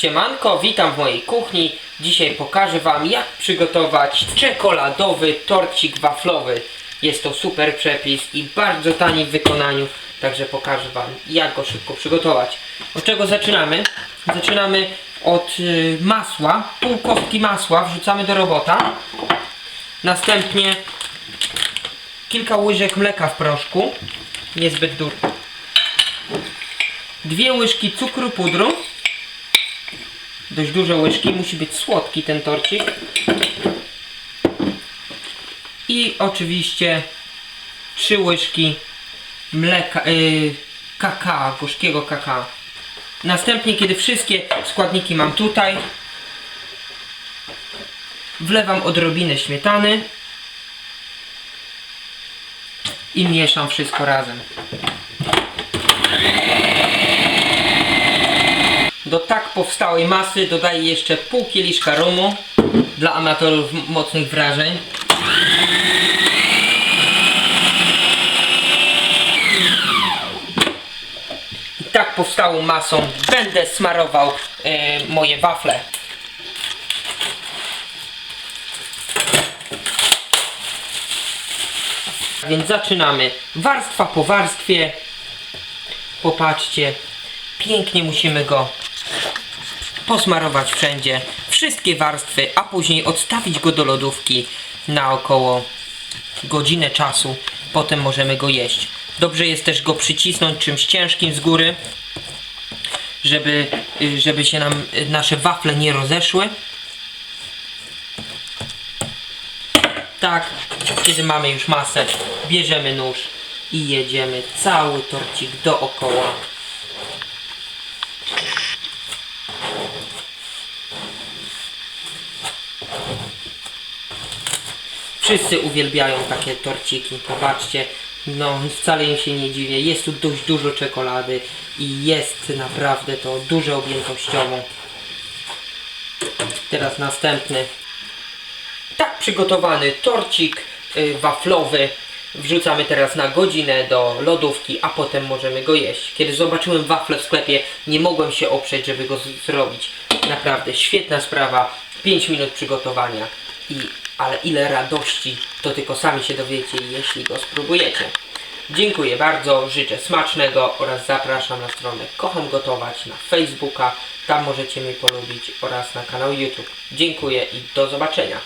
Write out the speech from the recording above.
Siemanko, witam w mojej kuchni. Dzisiaj pokażę Wam jak przygotować czekoladowy torcik waflowy. Jest to super przepis i bardzo tani w wykonaniu, także pokażę Wam jak go szybko przygotować. Od czego zaczynamy? Zaczynamy od y, masła, pół kostki masła wrzucamy do robota. Następnie kilka łyżek mleka w proszku, niezbyt dużo. Dwie łyżki cukru pudru, dość duże łyżki, musi być słodki ten torcik. I oczywiście trzy łyżki mleka, yy, kakao, gorzkiego kakao. Następnie, kiedy wszystkie składniki mam tutaj, wlewam odrobinę śmietany i mieszam wszystko razem. Do tak powstałej masy dodaję jeszcze pół kieliszka rumu dla amatorów mocnych wrażeń. I tak powstałą masą będę smarował e, moje wafle. Więc zaczynamy warstwa po warstwie. Popatrzcie, pięknie musimy go posmarować wszędzie, wszystkie warstwy, a później odstawić go do lodówki na około godzinę czasu. Potem możemy go jeść. Dobrze jest też go przycisnąć czymś ciężkim z góry, żeby, żeby się nam nasze wafle nie rozeszły. Tak, kiedy mamy już masę, bierzemy nóż i jedziemy cały torcik dookoła. Wszyscy uwielbiają takie torciki, popatrzcie. No, wcale im się nie dziwię. Jest tu dość dużo czekolady i jest naprawdę to duże objętościowo. Teraz następny. Tak przygotowany torcik y, waflowy wrzucamy teraz na godzinę do lodówki, a potem możemy go jeść. Kiedy zobaczyłem wafle w sklepie, nie mogłem się oprzeć, żeby go zrobić. Naprawdę świetna sprawa. 5 minut przygotowania. I, ale ile radości, to tylko sami się dowiecie, jeśli go spróbujecie. Dziękuję bardzo, życzę smacznego oraz zapraszam na stronę Kocham Gotować na Facebooka. Tam możecie mnie polubić oraz na kanał YouTube. Dziękuję i do zobaczenia.